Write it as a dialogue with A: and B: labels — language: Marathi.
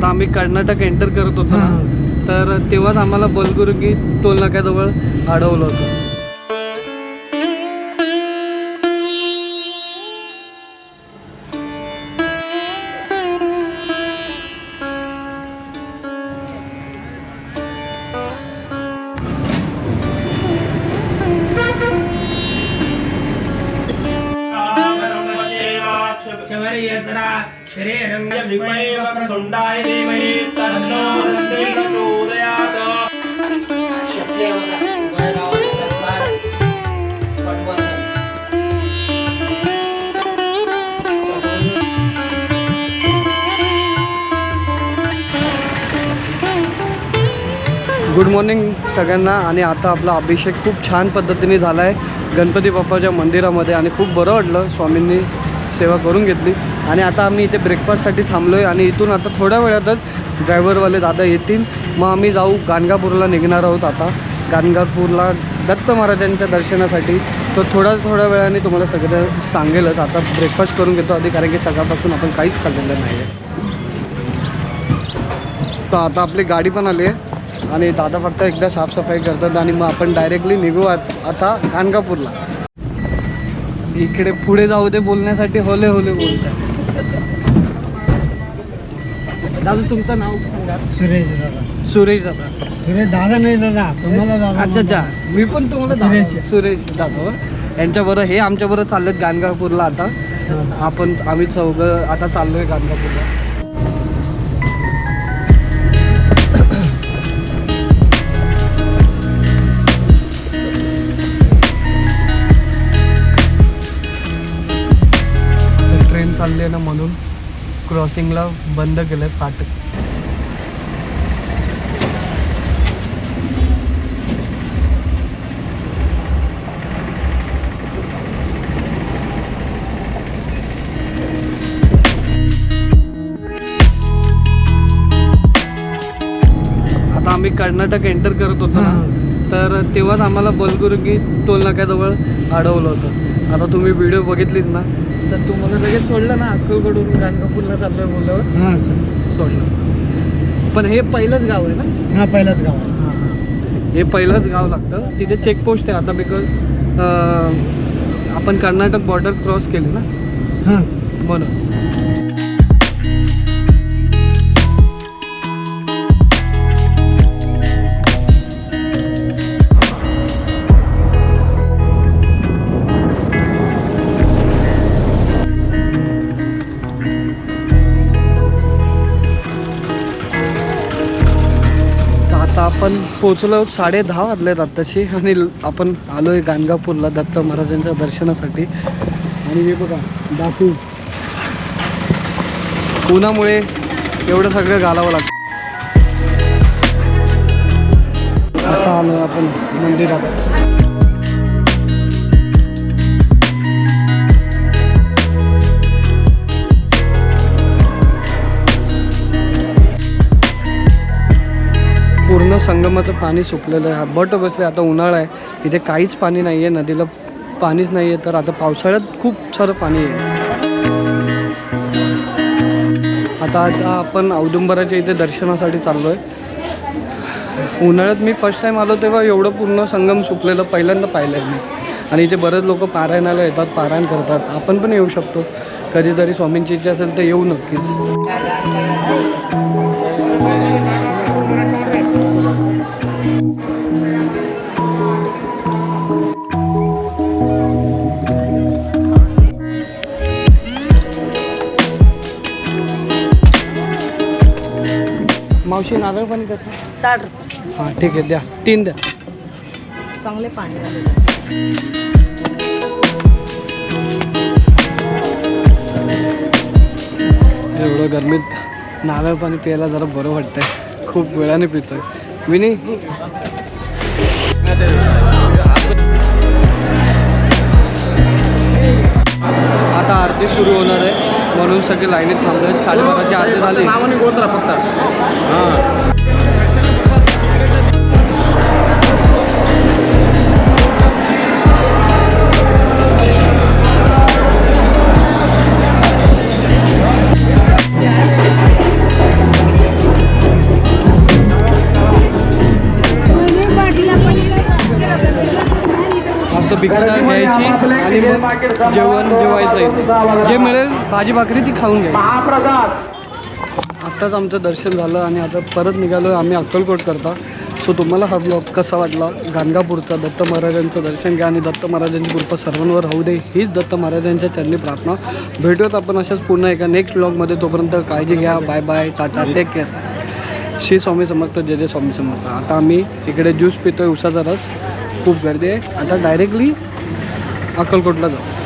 A: आता आम्ही कर्नाटक एंटर करत होतो ना तर तेव्हाच आम्हाला बलगुरुगी टोल नाक्याजवळ अडवलं होतं.
B: धीमहि तन्नो प्रचोदयात्
A: गुड मॉर्निंग सगळ्यांना. आणि आता आपला अभिषेक खूप छान पद्धतीने झाला आहे गणपती बाप्पाच्या मंदिरामध्ये. आणि खूप बरं वाटलं स्वामींनी सेवा करून घेतली. आणि आता आम्ही इथे ब्रेकफास्टसाठी थांबलो आहे आणि इथून आता थोड्या वेळातच ड्रायव्हरवाले दादा येतील. मग आम्ही जाऊ गाणगापूरला निघणार आहोत आता. गाणगापूरला दत्त महाराजांच्या दर्शनासाठी. तर थोड्या थोड्या वेळाने तुम्हाला सगळं सांगेलच. आता ब्रेकफास्ट करून घेतो आधी कारण की सकाळपासून आपण काहीच खाल्लेलं नाही आहे तर आता आपली गाडी पण आली आहे. आणि दादा फक्त एकदा साफसफाई करतात आणि मग आपण डायरेक्टली निघू आत- आता गाणगापूरला. इकडे पुढे जाऊ दे बोलण्यासाठी होले होले बोलतात. दादा तुमचं नाव सांगा.
C: सुरेश दादा.
A: सुरेश दादा.
C: सुरेश दादा नाही दादा तुम्हाला दादा
A: अच्छा अच्छा. मी पण तुम्हाला
C: सुरेश.
A: सुरेश दादा यांच्याबरोबर हे आमच्याबरोबर चाललेत गाणगापूरला आता. आपण आम्ही चौघं आता चाललोय गाणगापूरला. क्रॉसिंगला बंद केलं आहे फाटक आता आम्ही कर्नाटक एंटर करत होतो ना. तर तेव्हाच आम्हाला बलगुरुगी टोल नाक्याजवळ अडवलं होतं. आता तुम्ही व्हिडिओ बघितलीच ना. तर तुम्हाला लगेच सोडलं ना अक्कलकडून गाणगापूरला चाललोय बोलल्यावर?
C: हा सर.
A: सोडलं. पण हे पहिलंच गाव आहे ना?
C: हा पहिलाच गाव आहे.
A: हे पहिलंच गाव लागतं. तिथे चेकपोस्ट आहे आता बिकॉज आपण कर्नाटक बॉर्डर क्रॉस केली ना?
C: हा.
A: म्हणून. आपण पोचलो साडे दहा वाजलेत आत्ताशी आणि आपण आलो आहे गाणगापूरला दत्त महाराजांच्या दर्शनासाठी. आणि हे बघा डाकू उन्हामुळे एवढं सगळं घालावं लागतं. आता आलो आपण मंदिरात. संगमाचं पाणी सुकलेलं आहे. बट बसले आता उन्हाळा आहे. इथे काहीच पाणी नाही आहे नदीला पाणीच नाही आहे तर आता पावसाळ्यात खूप सारं पाणी आहे आता आता आपण औदुंबराच्या इथे दर्शनासाठी चाललो आहे उन्हाळ्यात मी फर्स्ट टाईम आलो तेव्हा एवढं पूर्ण संगम सुकलेलं पहिल्यांदा पाहिलं आहे मी. आणि इथे बरेच लोक पारायणाला येतात पारायण करतात. आपण पण येऊ शकतो. कधीतरी स्वामींची इच्छा असेल तर येऊ नक्कीच. मावशी नारळ पाणी कसं
D: साठ रुपये.
A: हां ठीक आहे द्या. तीन द्या.
D: चांगले पाणी
A: एवढं गरमीत नारळ पाणी प्यायला जरा बरं वाटतंय. खूप वेळाने पितोय. विनी? आता आरती सुरू होणार आहे. म्हणून सगळे लाईनीत थांबले आहेत साडेबाराची आरती झाली
B: फक्त. हा.
A: दीक्षा घ्यायची आणि मग जेवण जेवायचं इथे. जे मिळेल भाजी भाकरी ती खाऊन घ्यायची. आत्ताच आमचं दर्शन झालं आणि आता परत निघालो आम्ही अक्कलकोट करता. सो तुम्हाला हा ब्लॉग कसा वाटला? गाणगापूरचा दत्त महाराजांचं दर्शन घ्या आणि दत्त महाराजांची कृपा सर्वांवर राहू दे. हीच दत्त महाराजांच्या चरणी प्रार्थना. भेटूयात आपण अशाच पुन्हा एका नेक्स्ट ब्लॉगमध्ये तोपर्यंत काळजी घ्या. Bye bye tata take care Shri Swami Samarth. जय जय स्वामी समर्थ. आता आम्ही इकडे ज्यूस पितोय. उसाचा रस. खूप गर्दी आहे. आता डायरेक्टली अक्कलकोटला जाऊ.